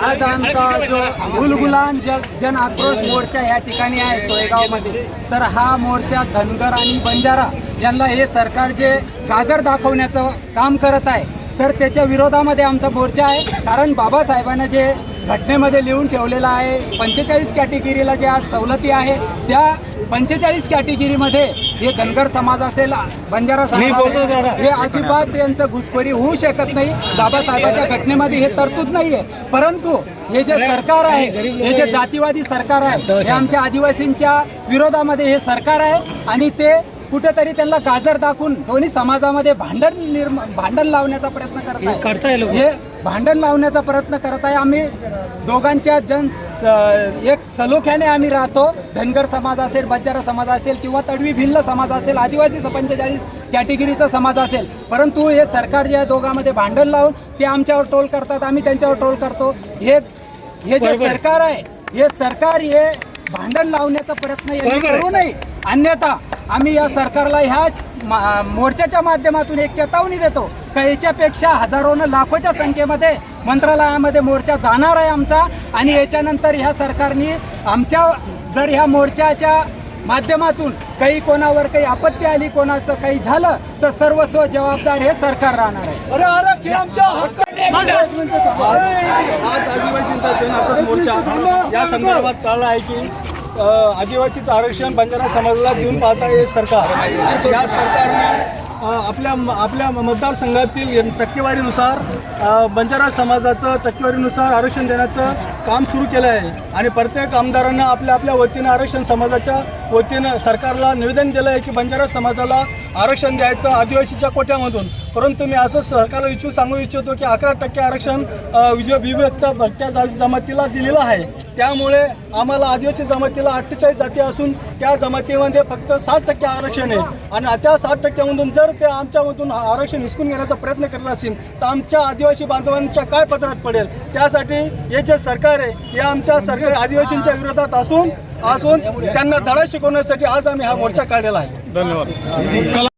आज आमचा जो गुलगुलान जन जन आक्रोश मोर्चा या ठिकाणी आहे सोयगावमध्ये तर हा मोर्चा धनगर आणि बंजारा यांना हे सरकार जे गाजर दाखवण्याचं काम करत आहे तर त्याच्या विरोधामध्ये आमचा मोर्चा आहे. कारण बाबासाहेबांना जे घटनेमध्ये लिहून ठेवलेलं आहे पंचेचाळीस कॅटेगरीला ज्या सवलती आहे त्या पंचेचाळीस कॅटेगरीमध्ये हे धनगर समाज असेल बंजारा समाज हे अजिबात यांचं घुसखोरी होऊ शकत नाही. बाबासाहेबाच्या घटनेमध्ये हे तरतूद नाही आहे परंतु हे जे सरकार आहे हे जे जातीवादी सरकार आहे हे आमच्या आदिवासींच्या विरोधामध्ये हे सरकार आहे आणि ते कुठेतरी त्यांना गाजर दाखवून दोन्ही समाजामध्ये भांडण निर्म भांडण लावण्याचा प्रयत्न करत. हे भांडण लावण्याचा प्रयत्न करत आहे. आम्ही दोघांच्या जन स- एक सलोख्याने आम्ही राहतो. धनगर समाज असेल बंजारा समाज असेल किंवा तडवी भिल्ल समाज असेल आदिवासी पंचेचाळीस कॅटेगरीचा समाज असेल. परंतु हे सरकार जे आहे दोघांमध्ये भांडण लावून ते आमच्यावर टोल करतात आम्ही त्यांच्यावर टोल करतो. हे हे जे सरकार आहे हे सरकार हे भांडण लावण्याचा प्रयत्न यांनी. करू नये. अन्यथा आम्ही या सरकारला ह्या मा- मोर्चाच्या माध्यमातून एक चेतावणी देतो. का याच्यापेक्षा हजारोनं लाखोच्या संख्येमध्ये मंत्रालयामध्ये मोर्चा जाणार आहे आमचा. आणि याच्यानंतर ह्या सरकारने आमच्या जर ह्या मोर्चाच्या माध्यमातून काही कोणावर काही आपत्ती आली कोणाचं काही झालं तर सर्वस्व जबाबदार हे सरकार राहणार आहे. अरे आरक्षण आमच्या हक्क आज आदिवासींचा जन मोर्चा या संदर्भात कळलं आहे की आदिवासीचं आरक्षण बंजारा समाजाला देऊन पाहता हे सरकार. या सरकारने आपल्या आपल्या मतदारसंघातील टक्केवारीनुसार बंजारा समाजाचं टक्केवारीनुसार आरक्षण देण्याचं काम सुरू केलं आहे आणि प्रत्येक आमदारांना आपल्या आपल्या वतीनं आरक्षण समाजाच्या वतीनं सरकारला निवेदन दिलं आहे की बंजारा समाजाला आरक्षण द्यायचं आदिवासीच्या कोट्यामधून. परंतु मी असं सरकारला इच्छू सांगू इच्छितो की अकरा टक्के आरक्षण विजय विभक्त भटक्या जाती जमातीला दिलेलं आहे. त्यामुळे आम्हाला आदिवासी जमातीला अठ्ठेचाळीस जाती असून त्या जमातीमध्ये फक्त साठ टक्के आरक्षण आहे. आणि त्या साठ टक्क्यामधून जर ते आमच्यामधून आरक्षण हिसकून घेण्याचा प्रयत्न करत असतील तर आमच्या आदिवासी बांधवांच्या काय पत्रात पडेल? त्यासाठी हे जे सरकार आहे हे आमच्या सरकार आदिवासींच्या विरोधात असून असून त्यांना धडा शिकवण्यासाठी आज आम्ही हा मोर्चा काढलेला आहे. धन्यवाद.